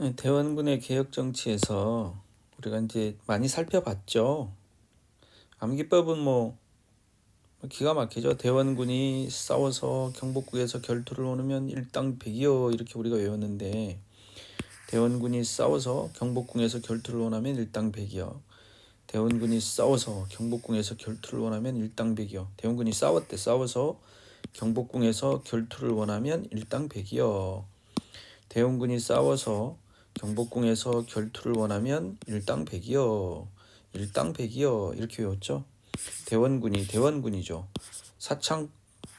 네, 대원군의 개혁 정치에서 우리가 이제 많이 살펴봤죠. 암기법은 뭐 기가 막히죠. 대원군이 싸워서 경복궁에서 결투를 오르면 일당 백이요 이렇게 우리가 외웠는데 대원군이 싸워서 경복궁에서 결투를 원하면 일당 백이요. 대원군이 싸워서 경복궁에서 결투를 원하면 일당 백이요. 대원군이 싸웠대 싸워서 경복궁에서 결투를 원하면 일당 백이요. 대원군이 싸워서 경복궁에서 결투를 원하면 일당백이요. 일당백이요. 이렇게 외웠죠. 대원군이 대원군이죠. 사창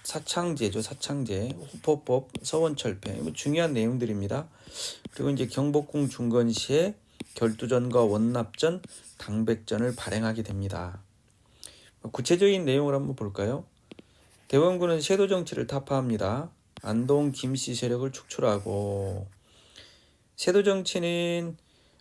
사창제죠. 사창제, 호포법, 서원철폐. 뭐 중요한 내용들입니다. 그리고 이제 경복궁 중건 시에 결투전과 원납전, 당백전을 발행하게 됩니다. 구체적인 내용을 한번 볼까요? 대원군은 세도 정치를 타파합니다. 안동 김씨 세력을 축출하고 세도 정치는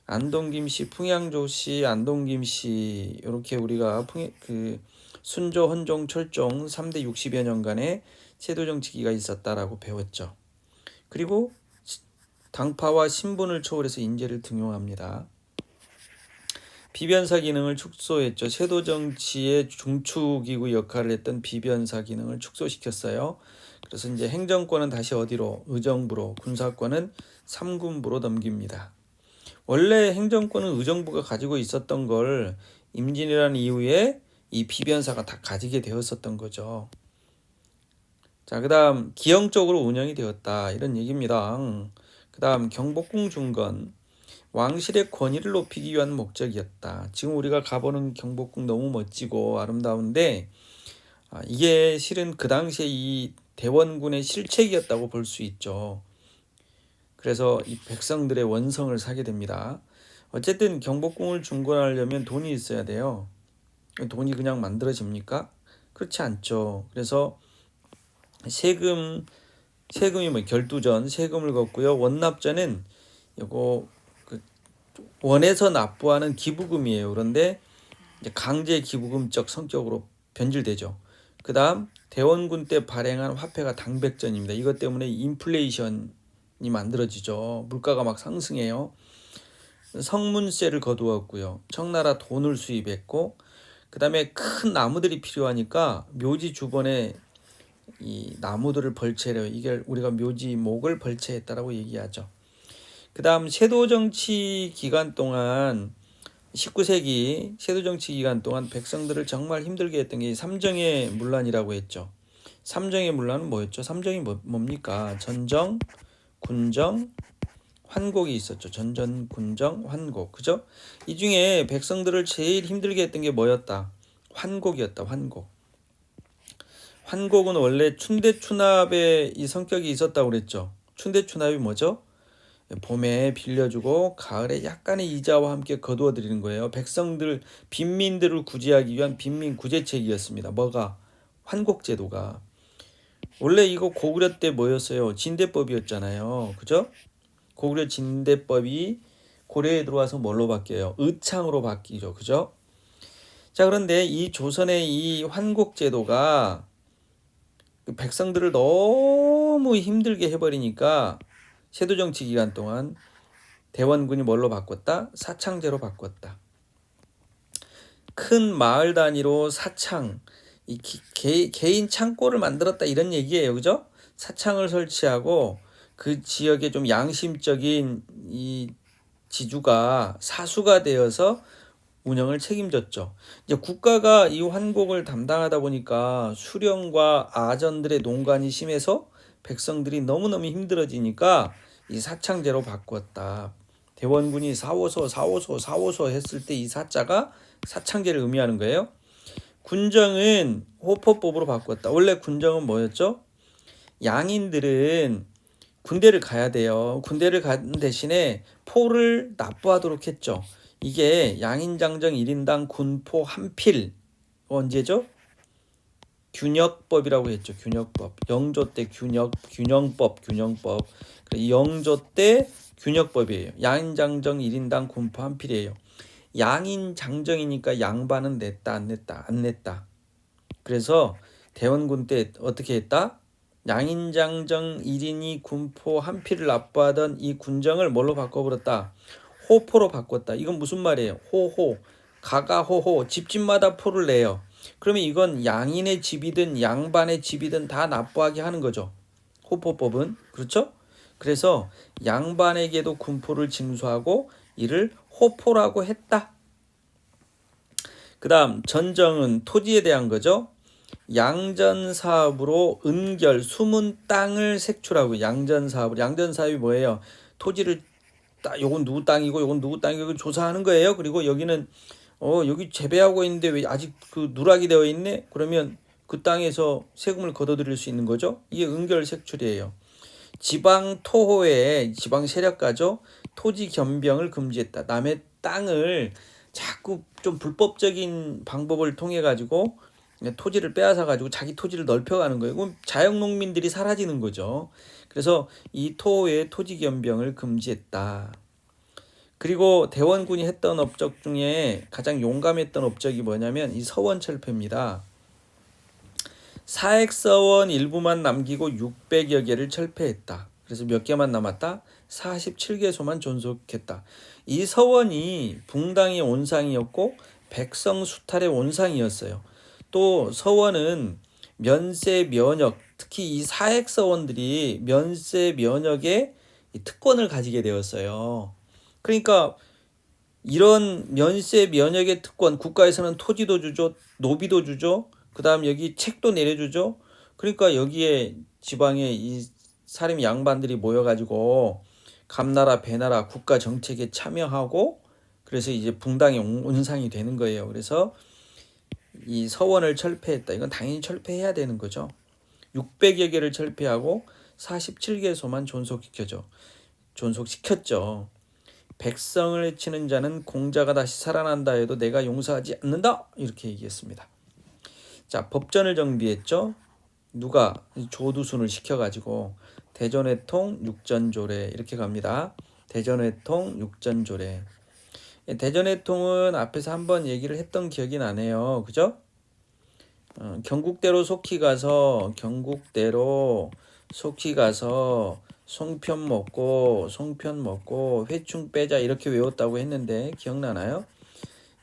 안동 김 씨, 풍양조 씨, 안동 김 씨 이렇게 우리가 풍, 그 순조, 헌종, 철종 3대 60여 년간의 세도 정치기가 있었다라고 배웠죠. 그리고 당파와 신분을 초월해서 인재를 등용합니다. 비변사 기능을 축소했죠. 세도 정치의 중추기구 역할을 했던 비변사 기능을 축소시켰어요. 그래서 이제 행정권은 다시 어디로 의정부로, 군사권은 삼군부로 넘깁니다. 원래 행정권은 의정부가 가지고 있었던 걸 임진왜란 이후에 이 비변사가 다 가지게 되었었던 거죠. 자, 그다음 기형적으로 운영이 되었다 이런 얘기입니다. 그다음 경복궁 중건 왕실의 권위를 높이기 위한 목적이었다. 지금 우리가 가보는 경복궁 너무 멋지고 아름다운데 아, 이게 실은 그 당시에 이 대원군의 실책이었다고 볼 수 있죠. 그래서 이 백성들의 원성을 사게 됩니다. 어쨌든 경복궁을 중건하려면 돈이 있어야 돼요. 돈이 그냥 만들어집니까? 그렇지 않죠. 그래서 세금 세금이 뭐 결두전 세금을 걷고요. 원납전은 이거 그 원에서 납부하는 기부금이에요. 그런데 강제 기부금적 성격으로 변질되죠. 그다음 대원군 때 발행한 화폐가 당백전입니다. 이것 때문에 인플레이션이 만들어지죠. 물가가 막 상승해요. 성문세를 거두었고요. 청나라 돈을 수입했고 그다음에 큰 나무들이 필요하니까 묘지 주변에 이 나무들을 벌채려 이게 우리가 묘지 목을 벌채했다라고 얘기하죠. 그다음 세도 정치 기간 동안 19세기 세도 정치 기간 동안 백성들을 정말 힘들게 했던 게 삼정의 문란이라고 했죠. 삼정의 문란은 뭐였죠? 삼정이 뭐, 뭡니까? 전정, 군정, 환곡이 있었죠. 전전, 군정, 환곡. 그죠? 이 중에 백성들을 제일 힘들게 했던 게 뭐였다? 환곡이었다. 환곡. 환곡은 원래 춘대 추납의 이 성격이 있었다고 그랬죠. 춘대 추납이 뭐죠? 봄에 빌려주고 가을에 약간의 이자와 함께 거두어 드리는 거예요. 백성들 빈민들을 구제하기 위한 빈민 구제책이었습니다. 뭐가 환곡 제도가 원래 이거 고구려 때 뭐였어요? 진대법이었잖아요. 그죠? 고구려 진대법이 고려에 들어와서 뭘로 바뀌어요? 의창으로 바뀌죠. 그죠? 자, 그런데 이 조선의 이 환곡 제도가 그 백성들을 너무 힘들게 해버리니까 세도 정치 기간 동안 대원군이 뭘로 바꿨다? 사창제로 바꿨다. 큰 마을 단위로 사창, 이 개, 개인 창고를 만들었다 이런 얘기예요. 그죠? 사창을 설치하고 그 지역에 좀 양심적인 이 지주가 사수가 되어서 운영을 책임졌죠. 이제 국가가 이 환곡을 담당하다 보니까 수령과 아전들의 농간이 심해서 백성들이 너무너무 힘들어지니까 이 사창제로 바꾸었다. 대원군이 사오소 사오소 사오소 했을 때 이 사자가 사창제를 의미하는 거예요. 군정은 호포법으로 바꿨다. 원래 군정은 뭐였죠? 양인들은 군대를 가야 돼요. 군대를 가는 대신에 포를 납부하도록 했죠. 이게 양인장정 1인당 군포 한필 언제죠? 균역법이라고 했죠. 균역법. 영조 때 균역 균형법 균형법. 영조 때 균역법이에요. 양인장정 1인당 군포 한 필이에요. 양인장정이니까 양반은 냈다 안 냈다 안 냈다. 그래서 대원군 때 어떻게 했다? 양인장정 일인이 군포 한 피를 납부하던 이 군정을 뭘로 바꿔버렸다? 호포로 바꿨다. 이건 무슨 말이에요? 호호, 가가호호, 집집마다 포를 내요. 그러면 이건 양인의 집이든 양반의 집이든 다 납부하게 하는 거죠. 호포법은 그렇죠? 그래서 양반에게도 군포를 징수하고 이를 호포라고 했다. 그다음 전정은 토지에 대한 거죠. 양전 사업으로 은결 숨은 땅을 색출하고 양전 사업으로 양전 사업이 뭐예요? 토지를 따 요건 누구 땅이고 요건 누구 땅이고 조사하는 거예요. 그리고 여기는 어 여기 재배하고 있는데 왜 아직 그 누락이 되어 있네? 그러면 그 땅에서 세금을 걷어들일 수 있는 거죠. 이게 은결 색출이에요. 지방 토호에 지방 세력가죠. 토지 겸병을 금지했다. 남의 땅을 자꾸 좀 불법적인 방법을 통해 가지고 토지를 빼앗아 가지고 자기 토지를 넓혀가는 거예요. 그럼 자영 농민들이 사라지는 거죠. 그래서 이 토호의 토지 겸병을 금지했다. 그리고 대원군이 했던 업적 중에 가장 용감했던 업적이 뭐냐면 이 서원 철폐입니다. 사액서원 일부만 남기고 600여 개를 철폐했다. 그래서 몇 개만 남았다? 47개소만 존속했다. 이 서원이 붕당의 온상이었고 백성 수탈의 온상이었어요. 또 서원은 면세 면역, 특히 이 사액 서원들이 면세 면역의 특권을 가지게 되었어요. 그러니까 이런 면세 면역의 특권 국가에서는 토지도 주죠, 노비도 주죠, 그다음 여기 책도 내려주죠. 그러니까 여기에 지방에 이 사림 양반들이 모여가지고 감나라 배나라 국가 정책에 참여하고 그래서 이제 붕당의 온상이 되는 거예요. 그래서 이 서원을 철폐했다. 이건 당연히 철폐해야 되는 거죠. 600여 개를 철폐하고 47개소만 존속시켜줘. 존속시켰죠. 백성을 해치는 자는 공자가 다시 살아난다 해도 내가 용서하지 않는다. 이렇게 얘기했습니다. 자, 법전을 정비했죠. 누가 조두순을 시켜가지고 대전회통 육전조례 이렇게 갑니다. 대전회통 육전조례. 대전회통은 앞에서 한번 얘기를 했던 기억이 나네요. 그죠? 어, 경국대로 속히 가서 경국대로 속히 가서 송편 먹고 송편 먹고 회충 빼자 이렇게 외웠다고 했는데 기억나나요?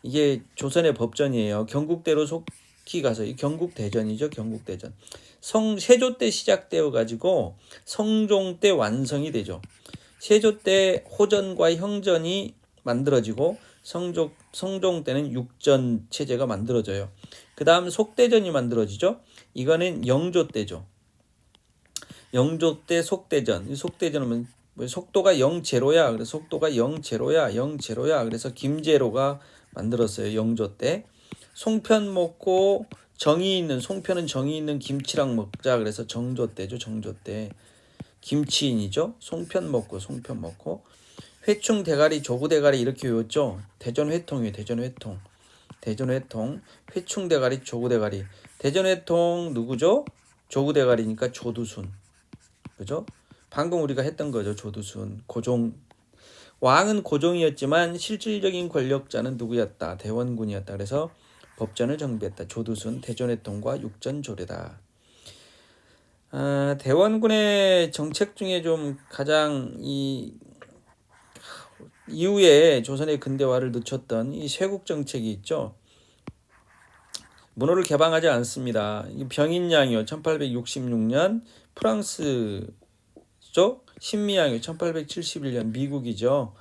이게 조선의 법전이에요. 경국대로 속히 가서 이 경국대전이죠. 경국대전. 성 세조 때 시작되어 가지고 성종 때 완성이 되죠. 세조 때 호전과 형전이 만들어지고 성종 성종 때는 육전 체제가 만들어져요. 그다음 속대전이 만들어지죠. 이거는 영조 때죠. 영조 때 속대전. 이 속대전은 뭐 속도가 영제로야. 그래서 속도가 영제로야. 영제로야. 그래서 김제로가 만들었어요. 영조 때. 송편 먹고 정이 있는 송편은 정이 있는 김치랑 먹자 그래서 정조 때죠 정조 때 김치인이죠 송편 먹고 송편 먹고 회충 대가리 조구 대가리 이렇게 외웠죠 대전 회통이에요 대전 회통 대전 회통 회충 대가리 조구 대가리 대전 회통 누구죠 조구 대가리니까 조두순 그죠 방금 우리가 했던 거죠 조두순 고종 왕은 고종이었지만 실질적인 권력자는 누구였다 대원군이었다 그래서 법전을 정비했다. 조두순 대전회통과 육전조례다. 아, 대원군의 정책 중에 좀 가장 이 이후에 조선의 근대화를 늦췄던 이 쇄국 정책이 있죠. 문호를 개방하지 않습니다. 병인양이요. 1866년 프랑스죠. 신미양이요. 1871년 미국이죠.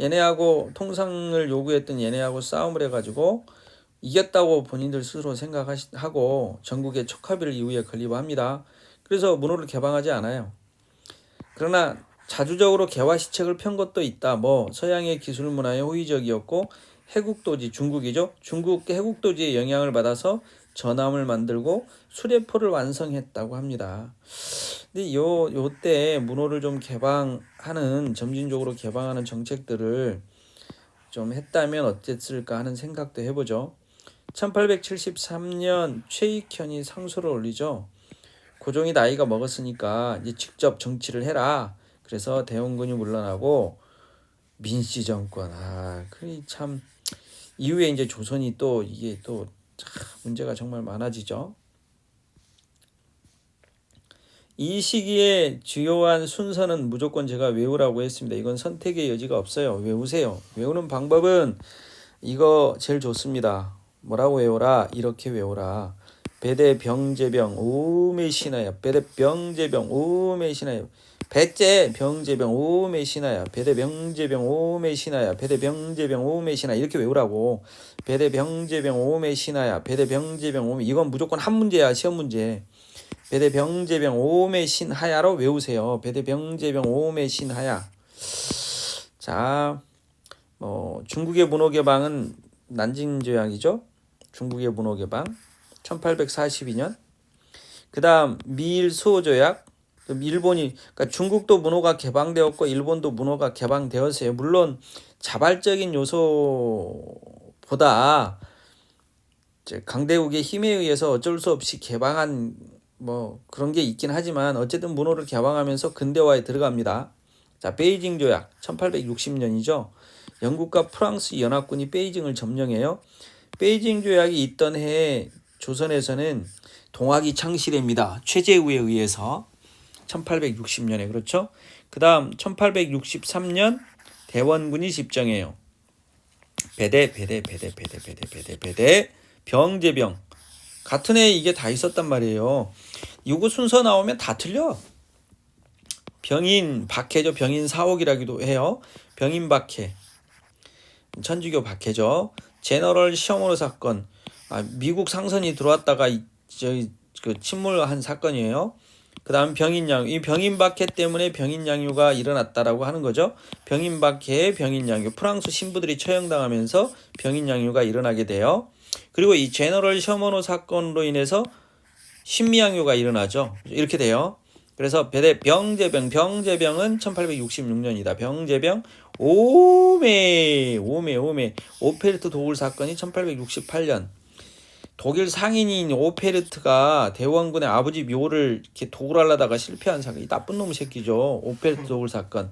얘네하고 통상을 요구했던 얘네하고 싸움을 해가지고 이겼다고 본인들 스스로 생각하고 전국의 척합의를 이후에 건립합니다. 그래서 문호를 개방하지 않아요. 그러나 자주적으로 개화 시책을 편 것도 있다. 뭐 서양의 기술 문화에 호의적이었고 해국도지 중국이죠. 중국 해국도지의 영향을 받아서 전함을 만들고 수레포를 완성했다고 합니다. 근데 요 요때 문호를 좀 개방하는 점진적으로 개방하는 정책들을 좀 했다면 어땠을까 하는 생각도 해보죠. 1873년 최익현이 상소를 올리죠. 고종이 나이가 먹었으니까 이제 직접 정치를 해라. 그래서 대원군이 물러나고 민씨 정권 아 그참 이후에 이제 조선이 또 이게 또 문제가 정말 많아지죠. 이 시기에 주요한 순서는 무조건 제가 외우라고 했습니다. 이건 선택의 여지가 없어요. 외우세요. 외우는 방법은 이거 제일 좋습니다. 뭐라고 외워라? 이렇게 외워라. 배대 병제병 오메 신하야. 배대 병제병 오메 신하야. 배째 병제병 오메 신하야. 배대 병제병 오메 신하야. 배대 병제병 오메 신하 이렇게 외우라고. 배대 병제병 오메 신하야. 배대 병제병 오메 이건 무조건 한 문제야 시험 문제. 배대 병제병 오메 신하야로 외우세요. 배대 병제병 오메 신하야. 자, 뭐 중국의 문호 개방은 난징 조약이죠. 중국의 문호 개방 1842년. 그다음 미일 수호 조약. 그럼 일본이 그러니까 중국도 문호가 개방되었고 일본도 문호가 개방되었어요. 물론 자발적인 요소보다 강대국의 힘에 의해서 어쩔 수 없이 개방한 뭐 그런 게 있긴 하지만 어쨌든 문호를 개방하면서 근대화에 들어갑니다. 자, 베이징 조약 1860년이죠. 영국과 프랑스 연합군이 베이징을 점령해요. 베이징 조약이 있던 해에 조선에서는 동학이 창시됩니다. 최재우에 의해서 1860년에 그렇죠? 그다음 1863년 대원군이 집정해요. 배대 배대 배대 배대 배대 배대 배대 병제병 같은 해에 이게 다 있었단 말이에요. 이거 순서 나오면 다 틀려. 병인 박해죠. 병인 사옥이라기도 해요. 병인 박해. 천주교 박해죠. 제너럴 시험으로 사건. 아, 미국 상선이 들어왔다가 이- 저기 그 침몰한 사건이에요. 그 다음 병인 양유. 이 병인 박해 때문에 병인 양유가 일어났다라고 하는 거죠. 병인 박해에 병인 양유. 프랑스 신부들이 처형당하면서 병인 양유가 일어나게 돼요. 그리고 이 제너럴 셔머노 사건으로 인해서 신미양요가 일어나죠. 이렇게 돼요. 그래서 병제병 병제병은 1866년이다. 병제병 오메 오메 오메 오페르트 도굴 사건이 1868년 독일 상인인 오페르트가 대원군의 아버지 묘를 이렇게 도굴하려다가 실패한 사건. 이 나쁜 놈 새끼죠. 오페르트 도굴 사건.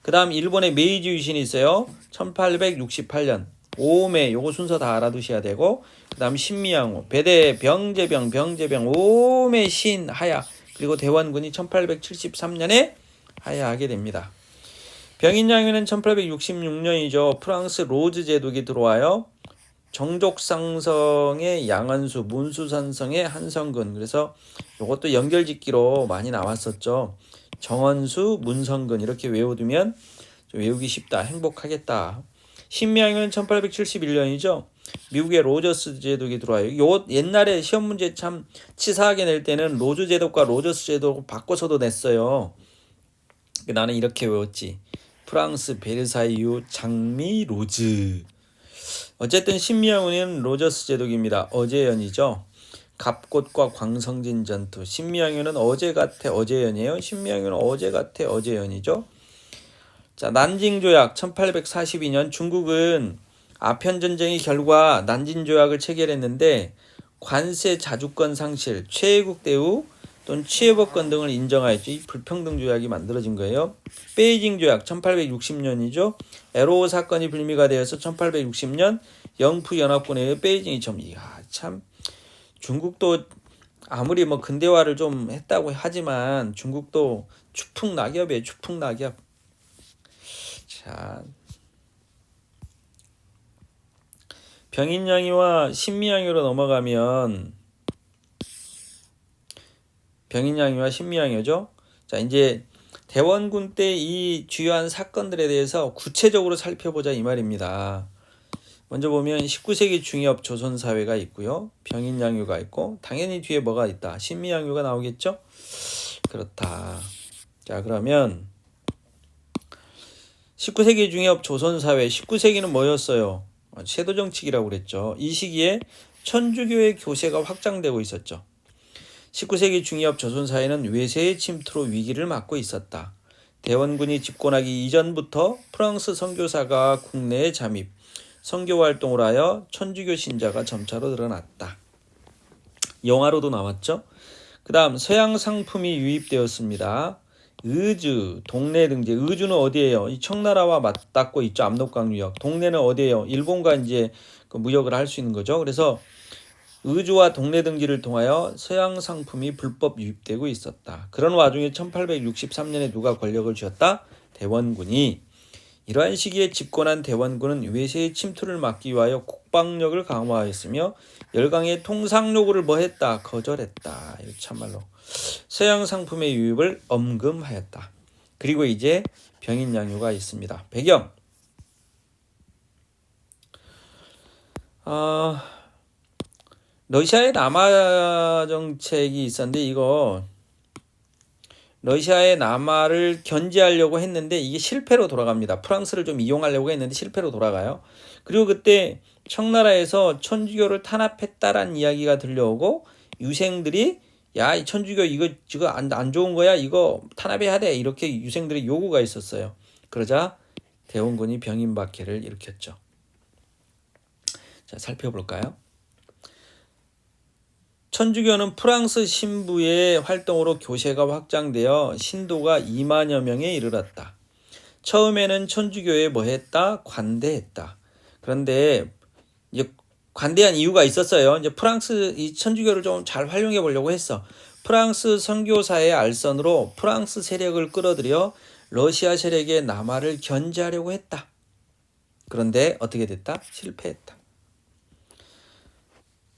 그다음 일본의 메이지 유신이 있어요. 1868년. 오메 요거 순서 다 알아두셔야 되고 그다음 신미양호 배대 병제병 병제병 오메 신 하야 그리고 대원군이 1873년에 하야하게 됩니다. 병인양요는 1866년이죠. 프랑스 로즈 제독이 들어와요. 정족상성의 양한수, 문수산성의 한성근. 그래서 이것도 연결짓기로 많이 나왔었죠. 정원수, 문성근 이렇게 외워두면 좀 외우기 쉽다, 행복하겠다. 신미양요는 1871년이죠. 미국의 로저스 제독이 들어와요. 요 옛날에 시험 문제 참 치사하게 낼 때는 로즈 제독과 로저스 제독 바꿔서도 냈어요. 나는 이렇게 외웠지. 프랑스 베르사유 장미 로즈. 어쨌든 신미양요는 로저스 제독입니다. 어제 연이죠. 갑꽃과 광성진 전투. 신미양요는 어제 같아 어제 연이에요. 신미양요는 어제 같아 어제 연이죠. 자, 난징 조약 1842년 중국은 아편 전쟁의 결과 난징 조약을 체결했는데 관세 자주권 상실, 최애국 대우 또는 취해법권 등을 인정하였죠. 이 불평등 조약이 만들어진 거예요. 베이징 조약 1860년이죠. 에로 사건이 불미가 되어서 1860년 영프 연합군에 의해 베이징이 점. 이야 참 중국도 아무리 뭐 근대화를 좀 했다고 하지만 중국도 추풍 낙엽이에요. 추풍 낙엽. 자. 병인양이와 신미양요로 넘어가면 병인양요와 신미양요죠. 자, 이제 대원군 때 이 주요한 사건들에 대해서 구체적으로 살펴보자 이 말입니다. 먼저 보면 19세기 중엽 조선 사회가 있고요. 병인양요가 있고 당연히 뒤에 뭐가 있다. 신미양요가 나오겠죠? 그렇다. 자, 그러면 19세기 중엽 조선 사회 19세기는 뭐였어요? 세도 정치기라고 그랬죠. 이 시기에 천주교의 교세가 확장되고 있었죠. 19세기 중엽 조선 사회는 외세의 침투로 위기를 맞고 있었다. 대원군이 집권하기 이전부터 프랑스 선교사가 국내에 잠입, 선교 활동을 하여 천주교 신자가 점차로 늘어났다. 영화로도 나왔죠. 그다음 서양 상품이 유입되었습니다. 의주, 동네 등재. 의주는 어디예요? 이 청나라와 맞닿고 있죠. 압록강 유역. 동네는 어디예요? 일본과 이제 그 무역을 할 수 있는 거죠. 그래서 의주와 동네 등기를 통하여 서양 상품이 불법 유입되고 있었다. 그런 와중에 1863년에 누가 권력을 쥐었다? 대원군이 이러한 시기에 집권한 대원군은 외세의 침투를 막기 위하여 국방력을 강화하였으며 열강의 통상 요구를 뭐했다? 거절했다. 이거 참말로 서양 상품의 유입을 엄금하였다. 그리고 이제 병인 양요가 있습니다. 배경 아 러시아의 남하 정책이 있었는데 이거 러시아의 남하를 견제하려고 했는데 이게 실패로 돌아갑니다. 프랑스를 좀 이용하려고 했는데 실패로 돌아가요. 그리고 그때 청나라에서 천주교를 탄압했다라는 이야기가 들려오고 유생들이 야, 이 천주교 이거 지금 안, 안 좋은 거야. 이거 탄압해야 돼. 이렇게 유생들의 요구가 있었어요. 그러자 대원군이 병인박해를 일으켰죠. 자, 살펴볼까요? 천주교는 프랑스 신부의 활동으로 교세가 확장되어 신도가 2만여 명에 이르렀다. 처음에는 천주교에 뭐 했다? 관대했다. 그런데 관대한 이유가 있었어요. 이제 프랑스 이 천주교를 좀 잘 활용해 보려고 했어. 프랑스 선교사의 알선으로 프랑스 세력을 끌어들여 러시아 세력의 남하를 견제하려고 했다. 그런데 어떻게 됐다? 실패했다.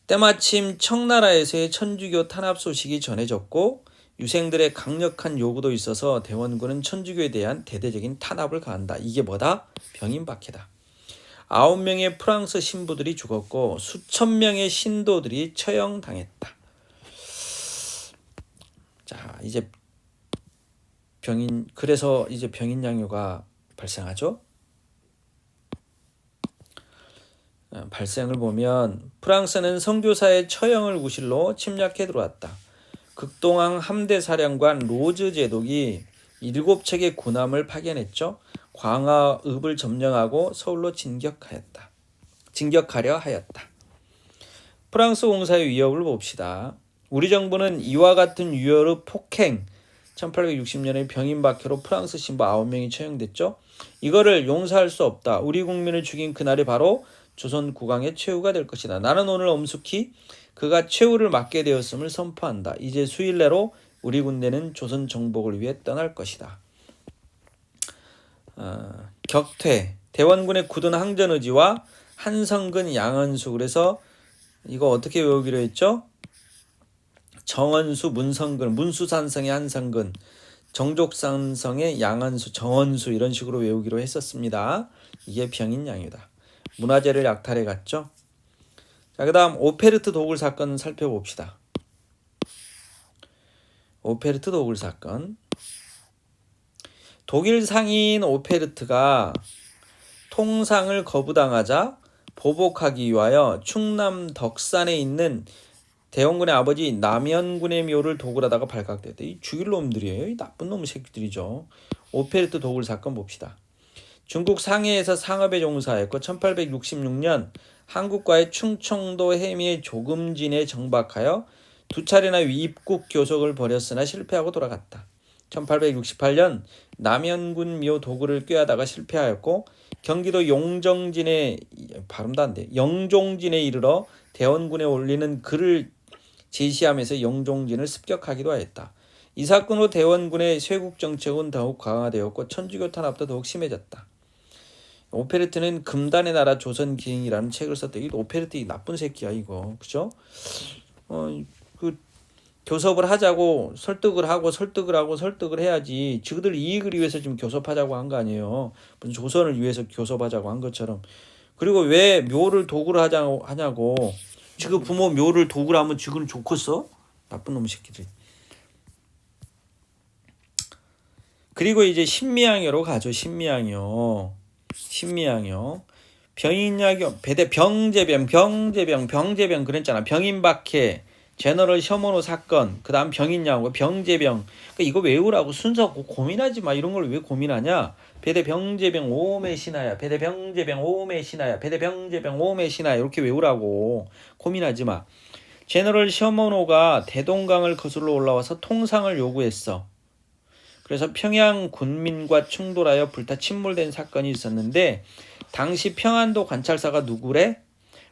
때마침 청나라에서의 천주교 탄압 소식이 전해졌고 유생들의 강력한 요구도 있어서 대원군은 천주교에 대한 대대적인 탄압을 가한다. 이게 뭐다? 병인박해다. 아홉 명의 프랑스 신부들이 죽었고 수천 명의 신도들이 처형당했다. 자, 이제 병인 그래서 이제 병인 양요가 발생하죠. 어, 발생을 보면 프랑스는 선교사의 처형을 구실로 침략해 들어왔다. 극동왕 함대 사령관 로즈 제독이 일곱 척의 군함을 파견했죠. 광화읍을 점령하고 서울로 진격하였다. 진격하려 하였다. 프랑스 공사의 위협을 봅시다. 우리 정부는 이와 같은 유혈의 폭행 1860년에 병인박해로 프랑스 신부 9명이 처형됐죠. 이거를 용서할 수 없다. 우리 국민을 죽인 그날이 바로 조선 국왕의 최후가 될 것이다. 나는 오늘 엄숙히 그가 최후를 맞게 되었음을 선포한다. 이제 수일 내로 우리 군대는 조선 정복을 위해 떠날 것이다. 어, 격퇴 대원군의 굳은 항전 의지와 한성근 양은수 그래서 이거 어떻게 외우기로 했죠? 정원수 문성근 문수산성의 한성근 정족산성의 양은수 정원수 이런 식으로 외우기로 했었습니다. 이게 병인 양이다. 문화재를 약탈해 갔죠. 자, 그다음 오페르트 도굴 사건 살펴봅시다. 오페르트 도굴 사건. 독일 상인 오페르트가 통상을 거부당하자 보복하기 위하여 충남 덕산에 있는 대원군의 아버지 남현군의 묘를 도굴하다가 발각됐다. 이 죽일 놈들이에요. 이 나쁜 놈 새끼들이죠. 오페르트 도굴 사건 봅시다. 중국 상해에서 상업에 종사했고 1866년 한국과의 충청도 해미의 조금진에 정박하여 두 차례나 입국 교섭을 벌였으나 실패하고 돌아갔다. 1868년 남현군 묘 도구를 꾀하다가 실패하였고 경기도 용정진에 발음도 안 돼. 영종진에 이르러 대원군에 올리는 글을 제시하면서 영종진을 습격하기도 하였다. 이 사건으로 대원군의 쇄국 정책은 더욱 강화되었고 천주교 탄압도 더욱 심해졌다. 오페르트는 금단의 나라 조선 기행이라는 책을. 이 오페르트 이 나쁜 새끼야 이거, 그죠? 어, 그 교섭을 하자고 설득을 하고 설득을 하고 설득을 해야지. 지그들 이익을 위해서 지금 교섭하자고 한 거 아니에요. 무슨 조선을 위해서 교섭하자고 한 것처럼. 그리고 왜 묘를 도구를 하자고 하냐고. 지금 부모 묘를 도구를 하면 지금 좋겠어? 나쁜 놈 새끼들. 그리고 이제 신미양요로 가죠. 신미양요. 신미양요. 병인약용 배대 병제병 병제병 병제병 그랬잖아. 병인박해 제너럴 셔머노 사건 그다음 병인야고 병제병 그러니까 이거 외우라고 순서 고민하지 마. 이런 걸 왜 고민하냐? 배대 병제병 오메 신하야. 배대 병제병 오메 신하야. 배대 병제병 오메 신하야. 이렇게 외우라고 고민하지 마. 제너럴 셔머노가 대동강을 거슬러 올라와서 통상을 요구했어 그래서 평양 군민과 충돌하여 불타 침몰된 사건이 있었는데 당시 평안도 관찰사가 누구래?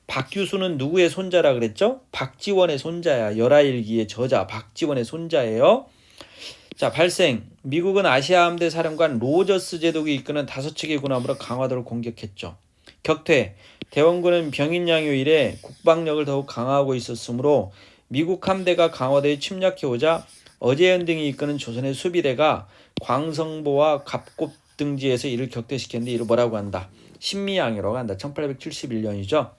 박규수는 누구의 손자라 그랬죠? 박지원의 손자야. 열하일기의 저자 박지원의 손자예요. 자, 발생. 미국은 아시아 함대 사령관 로저스 제독이 이끄는 다섯 척의 군함으로 강화도를 공격했죠. 격퇴. 대원군은 병인양요 일에 국방력을 더욱 강화하고 있었으므로 미국 함대가 강화도에 침략해 오자 어제현 등이 이끄는 조선의 수비대가 광성보와 갑곡 등지에서 이를 격퇴시켰는데 이를 뭐라고 한다? 신미양요라고 한다. 1871년이죠.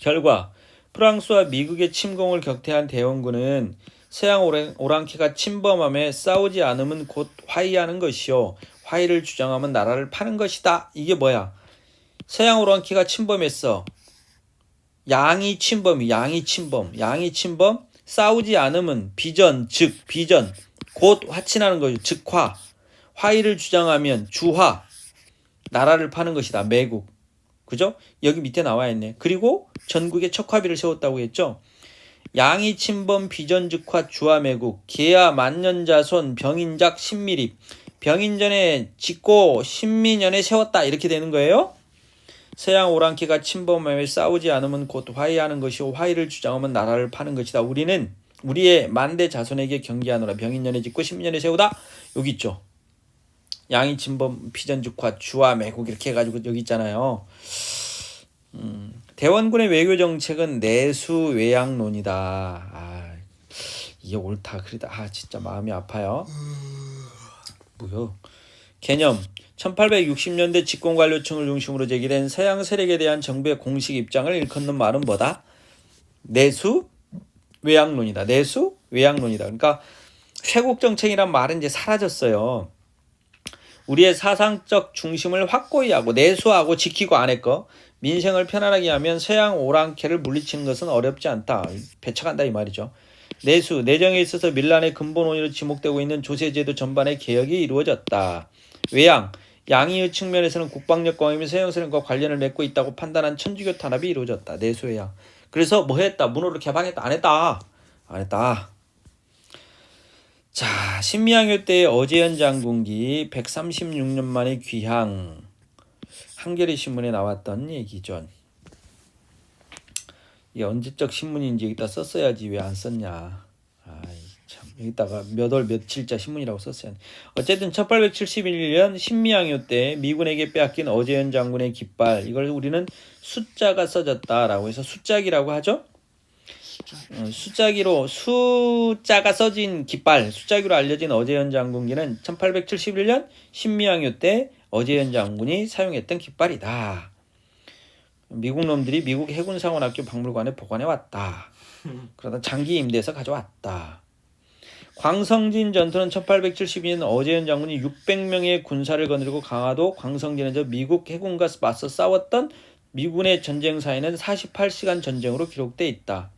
결과 프랑스와 미국의 침공을 격퇴한 대원군은 서양 오랑- 오랑캐가 침범함에 싸우지 않으면 곧 화의하는 것이요 화의를 주장하면 나라를 파는 것이다. 이게 뭐야? 서양 오랑캐가 침범했어. 양이 침범이 양이 침범 양이 침범 싸우지 않으면 비전 즉 비전 곧 화친하는 거죠. 즉화 화의를 주장하면 주화 나라를 파는 것이다. 매국 그죠? 여기 밑에 나와 있네. 그리고 전국에 척화비를 세웠다고 했죠. 양이 침범 비전 즉화 주화 매국 계야 만년자손 병인작 신미립 병인전에 짓고 신민년에 세웠다 이렇게 되는 거예요. 서양 오랑캐가 침범하며 싸우지 않으면 곧 화해하는 것이요 화해를 주장하면 나라를 파는 것이다. 우리는 우리의 만대 자손에게 경계하노라 병인년에 짓고 신민년에 세우다 여기 있죠. 양이 침범 비전즉화 주화매국 이렇게 해가지고 여기 있잖아요. 음, 대원군의 외교 정책은 내수 외양론이다. 아, 이게 옳다. 그러다 아 진짜 마음이 아파요. 뭐요? 개념 1860년대 집권관료층을 중심으로 제기된 서양 세력에 대한 정부의 공식 입장을 일컫는 말은 뭐다? 내수 외양론이다. 내수 외양론이다. 그러니까 쇄국 정책이란 말은 이제 사라졌어요. 우리의 사상적 중심을 확고히 하고 내수하고 지키고 안에 거 민생을 편안하게 하면 서양 오랑캐를 물리치는 것은 어렵지 않다. 배척한다 이 말이죠. 내수 내정에 있어서 밀란의 근본 원인으로 지목되고 있는 조세제도 전반의 개혁이 이루어졌다. 외양 양의의 측면에서는 국방력 강화이며 서양 세력과 관련을 맺고 있다고 판단한 천주교 탄압이 이루어졌다. 내수외양. 그래서 뭐 했다? 문호를 개방했다? 안 했다? 안 했다. 자, 신미양요 때의 어제현 장군기 136년 만에 귀향. 한겨레 신문에 나왔던 얘기죠. 이게 언제적 신문인지 여기다 썼어야지 왜 안 썼냐. 아이 참 여기다가 몇 월 며칠자 신문이라고 썼어야 돼. 어쨌든 1871년 신미양요 때 미군에게 빼앗긴 어제현 장군의 깃발 이걸 우리는 숫자가 써졌다라고 해서 숫자기라고 하죠. 어, 숫자기로 숫자가 써진 깃발, 숫자기로 알려진 어제현 장군기는 1871년 신미양요 때 어제현 장군이 사용했던 깃발이다. 미국 놈들이 미국 해군 상원학교 박물관에 보관해 왔다. 그러다 장기 임대해서 가져왔다. 광성진 전투는 1872년 어제현 장군이 600명의 군사를 거느리고 강화도 광성진에서 미국 해군과 맞서 싸웠던 미군의 전쟁사에는 48시간 전쟁으로 기록돼 있다.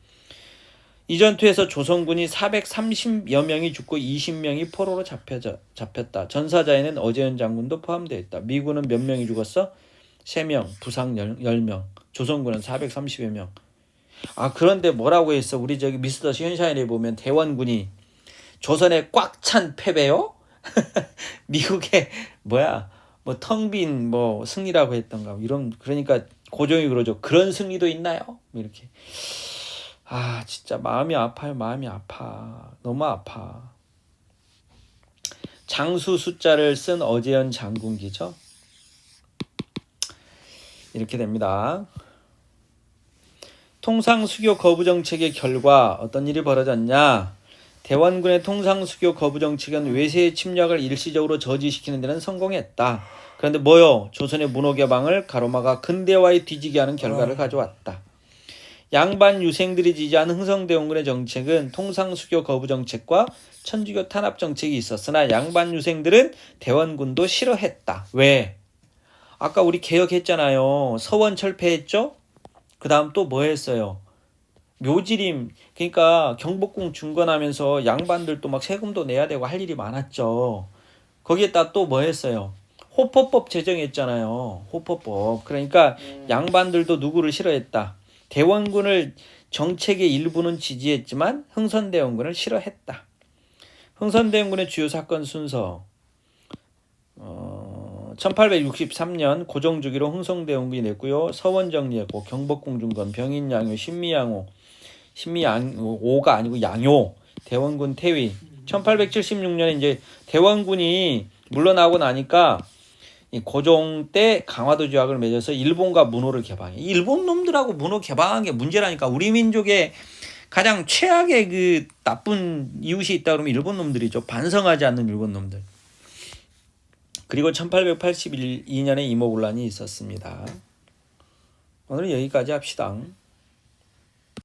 이 전투에서 조선군이 430여 명이 죽고 20명이 포로로 잡혀져, 잡혔다. 전사자에는 어제현 장군도 포함되어 있다. 미군은 몇 명이 죽었어? 3명, 부상 10명. 조선군은 430여 명. 아 그런데 뭐라고 했어? 우리 저기 미스터 시현샤인에 보면 대원군이 조선에 꽉찬 패배요? 미국의 뭐야? 뭐 텅빈 뭐 승리라고 했던가 이런 그러니까 고종이 그러죠. 그런 승리도 있나요? 뭐 이렇게. 아 진짜 마음이 아파요 마음이 아파 너무 아파 장수 숫자를 쓴 어제현 장군기죠 이렇게 됩니다 통상 수교 거부 정책의 결과 어떤 일이 벌어졌냐 대원군의 통상수교 거부 정책은 외세의 침략을 일시적으로 저지시키는 데는 성공했다 그런데 뭐요 조선의 문호개방을 가로막아 근대화에 뒤지게 하는 결과를 가져왔다 양반 유생들이 지지한 흥성대원군의 정책은 통상수교 거부 정책과 천주교 탄압 정책이 있었으나 양반 유생들은 대원군도 싫어했다. 왜? 아까 우리 개혁했잖아요. 서원 철폐했죠? 그 다음 또 뭐 했어요? 묘지림, 그러니까 경복궁 중건하면서 양반들도 막 세금도 내야 되고 할 일이 많았죠. 거기에다 또 뭐 했어요? 호포법 제정했잖아요. 호포법. 그러니까 양반들도 누구를 싫어했다. 대원군을 정책의 일부는 지지했지만 흥선대원군을 싫어했다. 흥선대원군의 주요 사건 순서 어, 1863년 고종주기로 흥성대원군이 냈고요. 서원 정리했고 경복궁 중건, 병인양요, 신미양호, 신미양오가 아니고 양요, 대원군 태위. 1876년에 이제 대원군이 물러나고 나니까 이 고종 때 강화도 조약을 맺어서 일본과 문호를 개방해. 이 일본 놈들하고 문호 개방한 게 문제라니까 우리 민족의 가장 최악의 그 나쁜 이웃이 있다 그러면 일본 놈들이죠. 반성하지 않는 일본 놈들. 그리고 1882년에 이모군란이 있었습니다. 오늘은 여기까지 합시다.